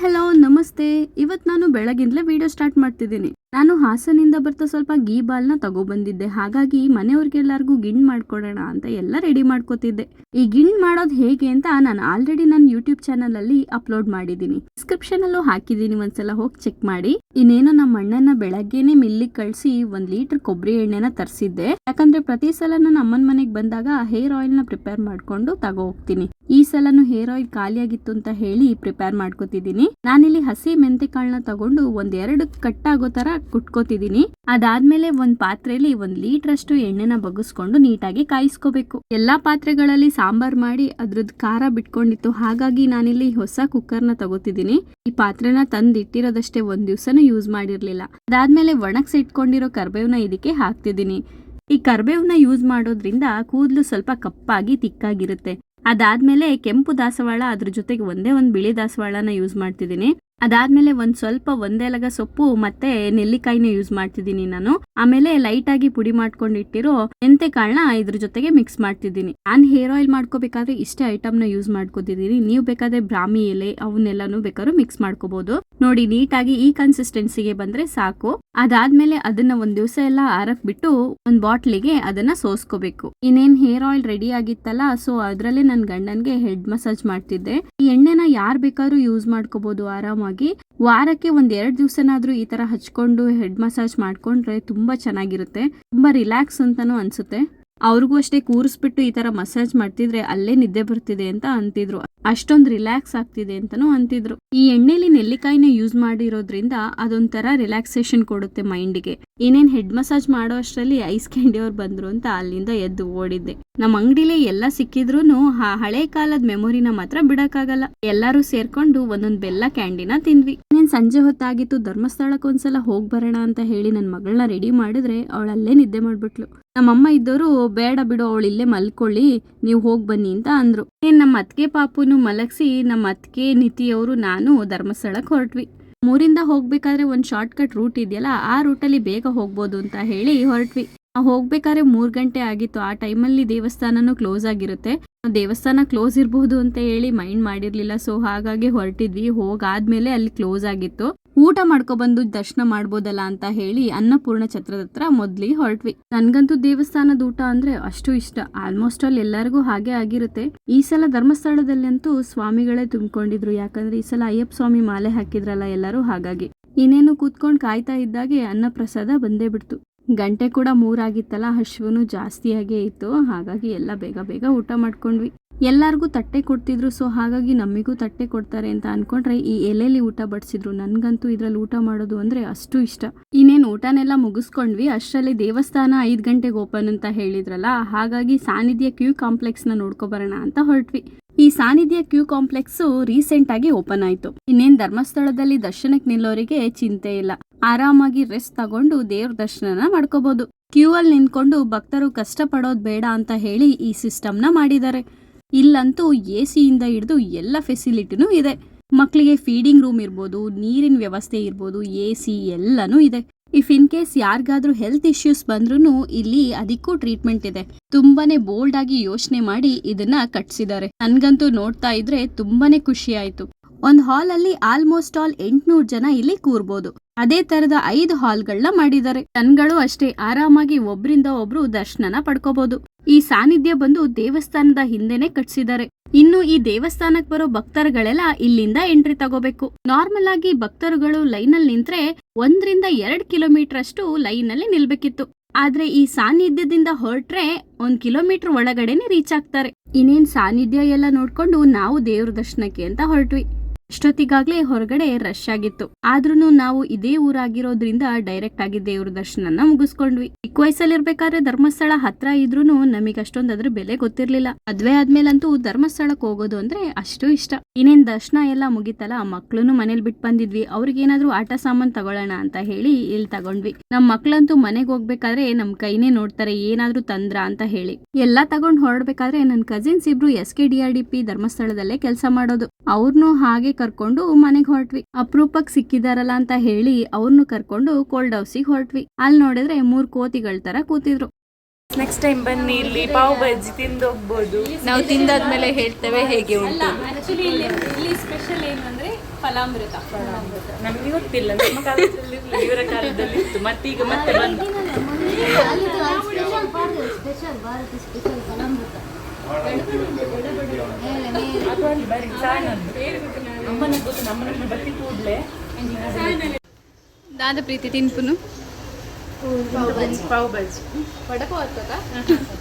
Hello, ನಮಸ್ತೆ. ಇವತ್ತು ನಾನು ಬೆಳಗಿಂದಲೇ ವಿಡಿಯೋ ಸ್ಟಾರ್ಟ್ ಮಾಡ್ತಿದ್ದೀನಿ. ನಾನು ಹಾಸನಿಂದ ಬರ್ತಾ ಸ್ವಲ್ಪ ಗೀ ಬಾಲ್ನ ತಗೊಬಂದಿದ್ದೆ. ಹಾಗಾಗಿ ಮನೆಯವ್ರಿಗೆಲ್ಲರಿಗೂ ಗಿಣ್ ಮಾಡ್ಕೊಡೋಣ ಅಂತ ಎಲ್ಲ ರೆಡಿ ಮಾಡ್ಕೋತಿದ್ದೆ. ಈ ಗಿಣ್ ಮಾಡೋದು ಹೇಗೆ ಅಂತ ನಾನು ಆಲ್ರೆಡಿ ನನ್ನ ಯೂಟ್ಯೂಬ್ ಚಾನಲ್ ಅಲ್ಲಿ ಅಪ್ಲೋಡ್ ಮಾಡಿದ್ದೀನಿ. ಡಿಸ್ಕ್ರಿಪ್ಷನ್ ಅಲ್ಲೂ ಹಾಕಿದ್ದೀನಿ. ಒಂದ್ಸಲ ಹೋಗಿ ಚೆಕ್ ಮಾಡಿ. ಇನ್ನೇನೋ ನಮ್ಮ ಅಣ್ಣನ ಬೆಳಗ್ಗೆನೆ ಮಿಲ್ಲಿಗೆ ಕಳ್ಸಿ ಒಂದ್ ಲೀಟರ್ ಕೊಬ್ಬರಿ ಎಣ್ಣೆನ ತರಿಸಿದ್ದೆ. ಯಾಕಂದ್ರೆ ಪ್ರತಿ ಸಲ ನನ್ನ ಅಮ್ಮನ ಮನೆಗೆ ಬಂದಾಗ ಹೇರ್ ಆಯಿಲ್ನ ಪ್ರಿಪೇರ್ ಮಾಡ್ಕೊಂಡು ತಗೋ ಹೋಗ್ತೀನಿ ಈ ಸಲನು ಹೇರ್ ಆಯಿಲ್ ಖಾಲಿಯಾಗಿತ್ತು ಅಂತ ಹೇಳಿ ಪ್ರಿಪೇರ್ ಮಾಡ್ಕೋತಿದ್ದೀನಿ. ನಾನಿಲ್ಲಿ ಹಸಿ ಮೆಂತೆ ಕಾಳನ್ನ ತಗೊಂಡು ಒಂದ್ ಎರಡು ಆಗೋ ತರ ಕುಟ್ಕೋತಿದ್ದೀನಿ. ಅದಾದ್ಮೇಲೆ ಒಂದ್ ಪಾತ್ರೆಯಲ್ಲಿ ಒಂದ್ ಲೀಟರ್ ಅಷ್ಟು ಎಣ್ಣೆನ ಬಗ್ಗಿಸ್ಕೊಂಡು ನೀಟಾಗಿ ಕಾಯಿಸ್ಕೋಬೇಕು. ಎಲ್ಲಾ ಪಾತ್ರೆಗಳಲ್ಲಿ ಸಾಂಬಾರ್ ಮಾಡಿ ಅದ್ರದ್ ಖಾರ ಬಿಟ್ಕೊಂಡಿತ್ತು. ಹಾಗಾಗಿ ನಾನಿಲ್ಲಿ ಹೊಸ ಕುಕ್ಕರ್ನ ತಗೋತಿದ್ದೀನಿ. ಈ ಪಾತ್ರೆನ ತಂದಿಟ್ಟಿರೋದಷ್ಟೇ ಒಂದ್ ದಿವ್ಸನೂ ಯೂಸ್ ಮಾಡಿರ್ಲಿಲ್ಲ. ಅದಾದ್ಮೇಲೆ ಒಣಗ್ಸಿ ಇಟ್ಕೊಂಡಿರೋ ಕರ್ಬೇವ್ನ ಇದಕ್ಕೆ ಹಾಕ್ತಿದ್ದೀನಿ. ಈ ಕರ್ಬೇವ್ನ ಯೂಸ್ ಮಾಡೋದ್ರಿಂದ ಕೂದಲು ಸ್ವಲ್ಪ ಕಪ್ಪಾಗಿ ತಿಕ್ಕಾಗಿರುತ್ತೆ. ಅದಾದ್ಮೇಲೆ ಕೆಂಪು ದಾಸವಾಳ ಅದ್ರ ಜೊತೆಗೆ ಒಂದೇ ಒಂದು ಬಿಳಿ ದಾಸವಾಳನ ಯೂಸ್ ಮಾಡ್ತಿದ್ದೀನಿ. ಅದಾದ್ಮೇಲೆ ಒಂದ್ ಸ್ವಲ್ಪ ಒಂದೆಲಗ ಸೊಪ್ಪು ಮತ್ತೆ ನೆಲ್ಲಿಕಾಯಿನ ಯೂಸ್ ಮಾಡ್ತಿದ್ದೀನಿ ನಾನು. ಆಮೇಲೆ ಲೈಟ್ ಆಗಿ ಪುಡಿ ಮಾಡ್ಕೊಂಡಿಟ್ಟಿರೋ ಮೆಂತೆ ಕಾಳನ್ನ ಇದ್ರ ಜೊತೆಗೆ ಮಿಕ್ಸ್ ಮಾಡ್ತಿದ್ದೀನಿ. ನಾನ್ ಹೇರ್ ಆಯಿಲ್ ಮಾಡ್ಕೋಬೇಕಾದ್ರೆ ಇಷ್ಟೇ ಐಟಮ್ನ ಯೂಸ್ ಮಾಡ್ಕೋತಿದ್ದೀನಿ. ನೀವು ಬೇಕಾದ್ರೆ ಬ್ರಾಹ್ಮಿ ಎಲೆ ಅವನ್ನೆಲ್ಲಾನು ಬೇಕಾದ್ರೂ ಮಿಕ್ಸ್ ಮಾಡ್ಕೋಬಹುದು ನೋಡಿ, ನೀಟಾಗಿ ಈ ಕನ್ಸಿಸ್ಟೆನ್ಸಿಗೆ ಬಂದ್ರೆ ಸಾಕು. ಅದಾದ್ಮೇಲೆ ಅದನ್ನ ಒಂದ್ ದಿವಸ ಎಲ್ಲ ಆರಕ್ ಬಿಟ್ಟು ಒಂದ್ ಬಾಟ್ಲಿಗೆ ಅದನ್ನ ಸೋಸ್ಕೋಬೇಕು. ಇನ್ನೇನ್ ಹೇರ್ ಆಯಿಲ್ ರೆಡಿ ಆಗಿತ್ತಲ್ಲ ಸೊ ಅದ್ರಲ್ಲೇ ನನ್ ಗಂಡನ್ಗೆ ಹೆಡ್ ಮಸಾಜ್ ಮಾಡ್ತಿದ್ದೆ. ಈ ಎಣ್ಣೆನ ಯಾರ್ ಬೇಕಾದ್ರೂ ಯೂಸ್ ಮಾಡ್ಕೋಬಹುದು ಆರಾಮಾಗಿ ವಾರಕ್ಕೆ ಒಂದ್ ಎರಡ್ ದಿವ್ಸನಾದ್ರೂ ಈ ತರ ಹಚ್ಕೊಂಡು ಹೆಡ್ ಮಸಾಜ್ ಮಾಡ್ಕೊಂಡ್ರೆ ತುಂಬಾ ಚೆನ್ನಾಗಿರುತ್ತೆ, ತುಂಬಾ ರಿಲ್ಯಾಕ್ಸ್ ಅಂತಾನು ಅನ್ಸುತ್ತೆ. ಅವ್ರಿಗೂ ಅಷ್ಟೇ ಕೂರಿಸ್ಬಿಟ್ಟು ಈ ತರ ಮಸಾಜ್ ಮಾಡ್ತಿದ್ರೆ ಅಲ್ಲೇ ನಿದ್ದೆ ಬರ್ತಿದೆ ಅಂತ ಅಂತಿದ್ರು. ಅಷ್ಟೊಂದು ರಿಲ್ಯಾಕ್ಸ್ ಆಗ್ತಿದೆ ಅಂತಾನು ಅಂತಿದ್ರು. ಈ ಎಣ್ಣೆಲಿ ನೆಲ್ಲಿಕಾಯಿನ ಯೂಸ್ ಮಾಡಿರೋದ್ರಿಂದ ಅದೊಂಥರ ರಿಲ್ಯಾಕ್ಸೇಷನ್ ಕೊಡುತ್ತೆ ಮೈಂಡಿಗೆ. ಏನೇನ್ ಹೆಡ್ ಮಸಾಜ್ ಮಾಡೋ ಅಷ್ಟರಲ್ಲಿ ಐಸ್ ಕ್ಯಾಂಡಿ ಅವ್ರು ಬಂದ್ರು ಅಂತ ಅಲ್ಲಿಂದ ಎದ್ದು ಓಡಿದ್ದೆ. ನಮ್ಮ ಅಂಗಡಿಲಿ ಎಲ್ಲ ಸಿಕ್ಕಿದ್ರು ಹಳೆ ಕಾಲದ ಮೆಮೊರಿನ ಮಾತ್ರ ಬಿಡಕ್ಕಾಗಲ್ಲ. ಎಲ್ಲರೂ ಸೇರ್ಕೊಂಡು ಒಂದೊಂದ್ ಬೆಲ್ಲ ಕ್ಯಾಂಡಿನ ತಿಂದ್ವಿ. ಇನ್ನೇನು ಸಂಜೆ ಹೊತ್ತಾಗಿತ್ತು ಧರ್ಮಸ್ಥಳಕ್ಕೆ ಒಂದ್ಸಲ ಹೋಗ್ ಬರೋಣ ಅಂತ ಹೇಳಿ ನನ್ ಮಗಳನ್ನ ರೆಡಿ ಮಾಡಿದ್ರೆ ಅವಳಲ್ಲೇ ನಿದ್ದೆ ಮಾಡ್ಬಿಟ್ಲು. ನಮ್ಮಮ್ಮ ಇದ್ದವರು ಬೇಡ ಬಿಡು ಅವಳು ಇಲ್ಲೇ ಮಲ್ಕೊಳ್ಳಿ, ನೀವು ಹೋಗಿ ಬನ್ನಿ ಅಂತ ಅಂದ್ರು. ಏನ್ ನಮ್ಮ ಅತ್ತಿಗೆ ಪಾಪುನು ಮಲಗಿಸಿ ನಮ್ಮ ಅತ್ತಿಗೆ ನಿತಿಯವರು ನಾನು ಧರ್ಮಸ್ಥಳಕ್ಕೆ ಹೊರಟ್ವಿ. ಮೂರಿಂದ ಹೋಗ್ಬೇಕಾದ್ರೆ ಒಂದ್ ಶಾರ್ಟ್ ಕಟ್ ರೂಟ್ ಇದೆಯಲ್ಲ, ಆ ರೂಟಲ್ಲಿ ಬೇಗ ಹೋಗ್ಬೋದು ಅಂತ ಹೇಳಿ ಹೊರಟ್ವಿ. ಹೋಗ್ಬೇಕಾದ್ರೆ ಮೂರು ಗಂಟೆ ಆಗಿತ್ತು. ಆ ಟೈಮಲ್ಲಿ ದೇವಸ್ಥಾನನೂ ಕ್ಲೋಸ್ ಆಗಿರುತ್ತೆ. ದೇವಸ್ಥಾನ ಕ್ಲೋಸ್ ಇರಬಹುದು ಅಂತ ಹೇಳಿ ಮೈಂಡ್ ಮಾಡಿರಲಿಲ್ಲ. ಸೊ ಹಾಗಾಗಿ ಹೊರಟಿದ್ವಿ. ಹೋಗಾದ್ಮೇಲೆ ಅಲ್ಲಿ ಕ್ಲೋಸ್ ಆಗಿತ್ತು. ಊಟ ಮಾಡ್ಕೊಬಂದು ದರ್ಶನ ಮಾಡ್ಬೋದಲ್ಲ ಅಂತ ಹೇಳಿ ಅನ್ನಪೂರ್ಣ ಛತ್ರದ ಹತ್ರ ಮೊದ್ಲಿ ಹೊರಟ್ವಿ. ನನ್ಗಂತೂ ದೇವಸ್ಥಾನದ ಊಟ ಅಂದ್ರೆ ಅಷ್ಟು ಇಷ್ಟ. ಆಲ್ಮೋಸ್ಟ್ ಆಲ್ ಎಲ್ಲರಿಗೂ ಹಾಗೆ ಆಗಿರುತ್ತೆ. ಈ ಸಲ ಧರ್ಮಸ್ಥಳದಲ್ಲಂತೂ ಸ್ವಾಮಿಗಳೇ ತುಂಬಿಕೊಂಡಿದ್ರು. ಯಾಕಂದ್ರೆ ಈ ಸಲ ಅಯ್ಯಪ್ಪ ಸ್ವಾಮಿ ಮಾಲೆ ಹಾಕಿದ್ರಲ್ಲ ಎಲ್ಲರೂ ಹಾಗಾಗಿ. ಇನ್ನೇನು ಕೂತ್ಕೊಂಡು ಕಾಯ್ತಾ ಇದ್ದಾಗೆ ಅನ್ನ ಪ್ರಸಾದ ಬಂದೇ ಬಿಡ್ತು. ಗಂಟೆ ಕೂಡ ಮೂರಾಗಿತ್ತಲ್ಲ, ಹಶ್ವನು ಜಾಸ್ತಿಯಾಗೇ ಇತ್ತು. ಹಾಗಾಗಿ ಎಲ್ಲ ಬೇಗ ಬೇಗ ಊಟ ಮಾಡ್ಕೊಂಡ್ವಿ. ಎಲ್ಲಾರ್ಗೂ ತಟ್ಟೆ ಕೊಡ್ತಿದ್ರು ಸೊ ಹಾಗಾಗಿ ನಮಿಗೂ ತಟ್ಟೆ ಕೊಡ್ತಾರೆ ಅಂತ ಅನ್ಕೊಂಡ್ರೆ ಈ ಎಲೆಲಿ ಊಟ ಬಡಿಸಿದ್ರು. ನನಗಂತೂ ಇದ್ರಲ್ಲಿ ಊಟ ಮಾಡೋದು ಅಂದ್ರೆ ಅಷ್ಟು ಇಷ್ಟ. ಇನ್ನೇನು ಊಟನೆಲ್ಲ ಮುಗಿಸ್ಕೊಂಡ್ವಿ, ಅಷ್ಟರಲ್ಲಿ ದೇವಸ್ಥಾನ ಐದು ಗಂಟೆಗೆ ಓಪನ್ ಅಂತ ಹೇಳಿದ್ರಲ್ಲ, ಹಾಗಾಗಿ ಸಾನಿಧ್ಯ ಕ್ಯೂ ಕಾಂಪ್ಲೆಕ್ಸ್ನ ನೋಡ್ಕೊಬರೋಣ ಅಂತ ಹೊರಟ್ವಿ. ಈ ಸಾನಿಧ್ಯ ಕ್ಯೂ ಕಾಂಪ್ಲೆಕ್ಸ್ ರೀಸೆಂಟ್ ಆಗಿ ಓಪನ್ ಆಯ್ತು. ಇನ್ನೇನ್ ಧರ್ಮಸ್ಥಳದಲ್ಲಿ ದರ್ಶನಕ್ಕೆ ನಿಲ್ಲೋರಿಗೆ ಚಿಂತೆ ಇಲ್ಲ. ಆರಾಮಾಗಿ ರೆಸ್ಟ್ ತಗೊಂಡು ದೇವ್ರ ದರ್ಶನನ ಮಾಡ್ಕೋಬಹುದು ಕ್ಯೂ ಅಲ್ಲಿ ನಿಂತ್ಕೊಂಡು ಭಕ್ತರು ಕಷ್ಟಪಡೋದು ಬೇಡ ಅಂತ ಹೇಳಿ ಈ ಸಿಸ್ಟಮ್ನ ಮಾಡಿದ್ದಾರೆ. ಇಲ್ಲಂತೂ ಎ ಸಿಯಿಂದ ಹಿಡಿದು ಎಲ್ಲ ಫೆಸಿಲಿಟಿನೂ ಇದೆ. ಮಕ್ಕಳಿಗೆ ಫೀಡಿಂಗ್ ರೂಮ್ ಇರ್ಬೋದು, ನೀರಿನ ವ್ಯವಸ್ಥೆ ಇರ್ಬೋದು ಎ ಸಿ ಎಲ್ಲನೂ ಇದೆ. ಇಫ್ ಇನ್ ಕೇಸ್ ಯಾರಿಗಾದ್ರೂ ಹೆಲ್ತ್ ಇಶ್ಯೂಸ್ ಬಂದ್ರೂ ಇಲ್ಲಿ ಅದಕ್ಕೂ ಟ್ರೀಟ್ಮೆಂಟ್ ಇದೆ. ತುಂಬಾನೇ ಬೋಲ್ಡ್ ಆಗಿ ಯೋಚನೆ ಮಾಡಿ ಇದನ್ನ ಕಟ್ಸಿದ್ದಾರೆ. ನನ್ಗಂತೂ ನೋಡ್ತಾ ಇದ್ರೆ ತುಂಬಾನೇ ಖುಷಿ ಆಯ್ತು. ಒಂದ್ ಹಾಲ್ ಅಲ್ಲಿ ಆಲ್ಮೋಸ್ಟ್ ಆಲ್ ಎಂಟ್ನೂರ್ ಜನ ಇಲ್ಲಿ ಕೂರ್ಬೋದು. ಅದೇ ತರದ ಐದು ಹಾಲ್ಗಳನ್ನ ಮಾಡಿದ್ದಾರೆ. ಜನಗಳು ಅಷ್ಟೇ ಆರಾಮಾಗಿ ಒಬ್ರಿಂದ ಒಬ್ರು ದರ್ಶನನ ಪಡ್ಕೋಬಹುದು ಈ ಸಾನ್ನಿಧ್ಯ ಬಂದು ದೇವಸ್ಥಾನದ ಹಿಂದೆನೆ ಕಟ್ಸಿದ್ದಾರೆ. ಇನ್ನು ಈ ದೇವಸ್ಥಾನಕ್ ಬರೋ ಭಕ್ತರುಗಳೆಲ್ಲ ಇಲ್ಲಿಂದ ಎಂಟ್ರಿ ತಗೋಬೇಕು. ನಾರ್ಮಲ್ ಆಗಿ ಭಕ್ತರುಗಳು ಲೈನಲ್ಲಿ ನಿಂತ್ರೆ ಒಂದ್ರಿಂದ ಎರಡ್ ಕಿಲೋಮೀಟರ್ ಅಷ್ಟು ಲೈನ್ ಅಲ್ಲಿ ನಿಲ್ಬೇಕಿತ್ತು. ಆದ್ರೆ ಈ ಸಾನ್ನಿಧ್ಯದಿಂದ ಹೊರಟ್ರೆ ಒಂದ್ ಕಿಲೋಮೀಟರ್ ಒಳಗಡೆನೆ ರೀಚ್ ಆಗ್ತಾರೆ. ಇನ್ನೇನ್ ಸಾನ್ನಿಧ್ಯ ಎಲ್ಲ ನೋಡ್ಕೊಂಡು ನಾವು ದೇವ್ರ ದರ್ಶನಕ್ಕೆ ಅಂತ ಹೊರಟ್ವಿ. ಅಷ್ಟೊತ್ತಿಗಾಗ್ಲೇ ಹೊರಗಡೆ ರಶ್ ಆಗಿತ್ತು. ಆದ್ರೂ ನಾವು ಇದೇ ಊರಾಗಿರೋದ್ರಿಂದ ಡೈರೆಕ್ಟ್ ಆಗಿ ದೇವ್ರ ದರ್ಶನನ ಮುಗಿಸ್ಕೊಂಡ್ವಿ. ಚಿಕ್ಕ ವಯಸ್ಸಲ್ಲಿ ಇರ್ಬೇಕಾದ್ರೆ ಧರ್ಮಸ್ಥಳ ಹತ್ರ ಇದ್ರೂನು ನಮಗೆ ಅಷ್ಟೊಂದ್ ಅದ್ರ ಬೆಲೆ ಗೊತ್ತಿರ್ಲಿಲ್ಲ. ಮದ್ವೆ ಆದ್ಮೇಲಂತೂ ಧರ್ಮಸ್ಥಳಕ್ಕೆ ಹೋಗೋದು ಅಂದ್ರೆ ಅಷ್ಟು ಇಷ್ಟ. ಇನ್ನೇನ್ ದರ್ಶನ ಎಲ್ಲ ಮುಗಿತಲ್ಲ ಮಕ್ಳುನು ಮನೇಲಿ ಬಿಟ್ ಬಂದಿದ್ವಿ. ಅವ್ರಿಗೇನಾದ್ರೂ ಆಟ ಸಾಮಾನ್ ತಗೊಳ್ಳೋಣ ಅಂತ ಹೇಳಿ ಇಲ್ಲಿ ತಗೊಂಡ್ವಿ. ನಮ್ ಮಕ್ಳಂತೂ ಮನೆಗ್ ಹೋಗ್ಬೇಕಾದ್ರೆ ನಮ್ ಕೈನೇ ನೋಡ್ತಾರೆ, ಏನಾದ್ರೂ ತಂದ್ರ ಅಂತ ಹೇಳಿ. ಎಲ್ಲಾ ತಗೊಂಡ್ ಹೊರಡ್ಬೇಕಾದ್ರೆ ನನ್ ಕಸಿನ್ಸ್ ಇಬ್ರು S K D R D P ಧರ್ಮಸ್ಥಳದಲ್ಲೇ ಕೆಲಸ ಮಾಡೋದು. ಅವ್ರನ್ನೂ ಹಾಗೆ ಕರ್ಕೊಂಡು ಮನೆಗೆ ಹೊರಟ್ವಿ. ಅಪರೂಪಕ್ ಸಿಕ್ಕಿದಾರಲ್ಲ ಅಂತ ಹೇಳಿ ಅವ್ರನ್ನು ಕರ್ಕೊಂಡು ಕೋಲ್ಡ್ ಹೌಸಿಗೆ ಹೊರಟ್ವಿ. ಅಲ್ಲಿ ನೋಡಿದ್ರೆ ಮೂರ್ ಕೋತಿಗಳ ತರ ಕೂತಿದ್ರು. ನೆಕ್ಸ್ಟ್ ಟೈಮ್ ಬನ್ನಿ ಇಲ್ಲಿ ಪಾವ್ ಬಜ್ಜಿ ತಿಂದು ಹೋಗ್ಬೋದು ನಾವು ತಿಂದಾದ್ಮೇಲೆ ಹೇಳ್ತೇವೆ ಹೇಗೆ ಉಂಟು. ಆಕ್ಚುಲಿ ಇಲ್ಲಿ ಇಲ್ಲಿ ಸ್ಪೆಷಲ್ ಏನು ಅಂದ್ರೆ ಫಲಾಮೃತ. ನಮಗೆ ಗೊತ್ತಿಲ್ಲ ನಮ್ಮ ಕಾಲದಲ್ಲಿ ಇವರ ಕಾಲದಲ್ಲಿ ಇತ್ತು. ಮತ್ತೀಗ ಮತ್ತೆ ಬಂದು. ಸ್ಪೆಷಲ್ ಭಾರತ ಸ್ಪೆಷಲ್ ಫಲಾಮೃತ. ದಾದ ಪ್ರೀತಿ ತಿನ್ಪುನು? ಪಾವ್ ಭಾಜಿ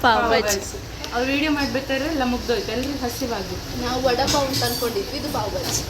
ಪಾವ್ ಭಾಜಿ ಅವ್ರು ವಿಡಿಯೋ ಮಾಡ್ಬೇಕಾದ್ರೆ ಎಲ್ಲ ಮುಗ್ದೋಯ್ತು ಎಲ್ರಿಗೂ ಹಸಿವಾಗಿತ್ತು ನಾವು ವಡಪಾವ್ ಅಂತ ಅನ್ಕೊಂಡಿದ್ವಿ ಇದು ಪಾವ್ ಭಾಜಿ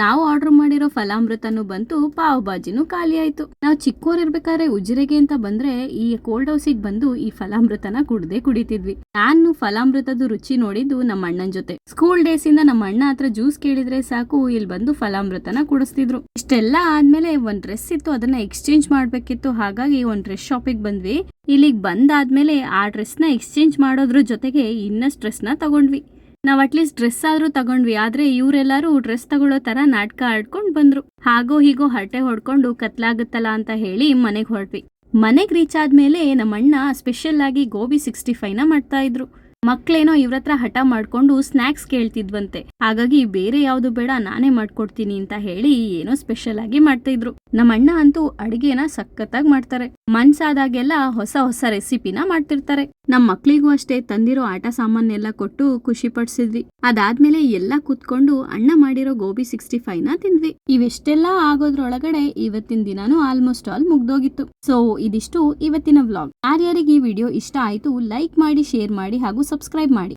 ನಾವು ಆರ್ಡರ್ ಮಾಡಿರೋ ಫಲಾಮೃತನು ಬಂತು, ಪಾವ್ ಬಾಜಿನೂ ಖಾಲಿ ಆಯ್ತು. ನಾವು ಚಿಕ್ಕೋರಿರ್ಬೇಕಾದ್ರೆ ಉಜಿರೆಗೆ ಅಂತ ಬಂದ್ರೆ ಈ ಕೋಲ್ಡ್ ಹೌಸಿಗೆ ಬಂದು ಈ ಫಲಾಮೃತನ ಕುಡ್ದೇ ಕುಡಿತಿದ್ವಿ. ನಾನು ಫಲಾಮೃತದ ರುಚಿ ನೋಡಿದ್ದು ನಮ್ಮ ಅಣ್ಣನ ಜೊತೆ. ಸ್ಕೂಲ್ ಡೇಸ್ ಇಂದ ನಮ್ಮ ಅಣ್ಣ ಹತ್ರ ಜ್ಯೂಸ್ ಕೇಳಿದ್ರೆ ಸಾಕು ಇಲ್ಲಿ ಬಂದು ಫಲಾಮೃತನ ಕುಡಿಸ್ತಿದ್ರು. ಇಷ್ಟೆಲ್ಲ ಆದ್ಮೇಲೆ ಒಂದ್ ಡ್ರೆಸ್ ಇತ್ತು, ಅದನ್ನ ಎಕ್ಸ್ಚೇಂಜ್ ಮಾಡ್ಬೇಕಿತ್ತು. ಹಾಗಾಗಿ ಒಂದ್ ಡ್ರೆಸ್ ಶಾಪಿಗೆ ಬಂದ್ವಿ. ಇಲ್ಲಿಗೆ ಬಂದಾದ್ಮೇಲೆ ಆ ಡ್ರೆಸ್ನ ಎಕ್ಸ್ಚೇಂಜ್ ಮಾಡೋದ್ರ ಜೊತೆಗೆ ಇನ್ನಷ್ಟು ಡ್ರೆಸ್ನ ತಗೊಂಡ್ವಿ. ನಾವ್ ಅಟ್ಲೀಸ್ಟ್ ಡ್ರೆಸ್ ಆದ್ರೂ ತಗೊಂಡ್ವಿ. ಆದ್ರೆ ಇವರೆಲ್ಲರೂ ಡ್ರೆಸ್ ತಗೊಳ್ಳೋ ತರ ನಾಟಕ ಆಡ್ಕೊಂಡ್ ಬಂದ್ರು. ಹಾಗೋ ಹೀಗೋ ಹರಟೆ ಹೊಡ್ಕೊಂಡು ಕತ್ಲಾಗುತ್ತಲ್ಲ ಅಂತ ಹೇಳಿ ಮನೆಗೆ ಹೊರಟ್ವಿ. ಮನೆಗ್ ರೀಚ್ ಆದ್ಮೇಲೆ ನಮ್ಮ ಅಣ್ಣ ಸ್ಪೆಷಲ್ ಆಗಿ ಗೋಬಿ ಸಿಕ್ಸ್ಟಿ ಫೈವ್ನ ಮಾಡ್ತಾ ಇದ್ರು. ಮಕ್ಳೇನೋ ಇವ್ರ ಹತ್ರ ಹಠ ಮಾಡ್ಕೊಂಡು ಸ್ನಾಕ್ಸ್ ಕೇಳ್ತಿದ್ವಂತೆ. ಹಾಗಾಗಿ ಬೇರೆ ಯಾವ್ದು ಬೇಡ, ನಾನೇ ಮಾಡ್ಕೊಡ್ತೀನಿ ಅಂತ ಹೇಳಿ ಏನೋ ಸ್ಪೆಷಲ್ ಆಗಿ ಮಾಡ್ತಾ ಇದ್ರು ನಮ್ಮ ಅಣ್ಣ ಅಂತೂ ಅಡಿಗೆನ ಸಖತ್ತಾಗಿ ಮಾಡ್ತಾರೆ. ಮನ್ಸಾದಾಗೆಲ್ಲ ಹೊಸ ಹೊಸ ರೆಸಿಪಿನ ಮಾಡ್ತಿರ್ತಾರೆ. ನಮ್ ಮಕ್ಳಿಗೂ ಅಷ್ಟೇ ತಂದಿರೋ ಆಟ ಸಾಮಾನೆಲ್ಲ ಕೊಟ್ಟು ಖುಷಿ ಪಡಿಸಿದ್ವಿ. ಅದಾದ್ಮೇಲೆ ಎಲ್ಲ ಕೂತ್ಕೊಂಡು ಅಣ್ಣ ಮಾಡಿರೋ ಗೋಬಿ ಸಿಕ್ಸ್ಟಿ ಫೈವ್ನ ತಿಂದ್ವಿ. ಇವೆಷ್ಟೆಲ್ಲ ಆಗೋದ್ರೊಳಗಡೆ ಇವತ್ತಿನ ದಿನಾನು ಆಲ್ಮೋಸ್ಟ್ ಆಲ್ ಮುಗ್ದೋಗಿತ್ತು. ಸೊ ಇದಿಷ್ಟು ಇವತ್ತಿನ ವ್ಲಾಗ್ ಯಾರ್ಯಾರಿಗೆ ಈ ವಿಡಿಯೋ ಇಷ್ಟ ಆಯ್ತು ಲೈಕ್ ಮಾಡಿ ಶೇರ್ ಮಾಡಿ ಹಾಗೂ ಸಬ್ಸ್ಕ್ರೈಬ್ ಮಾಡಿ.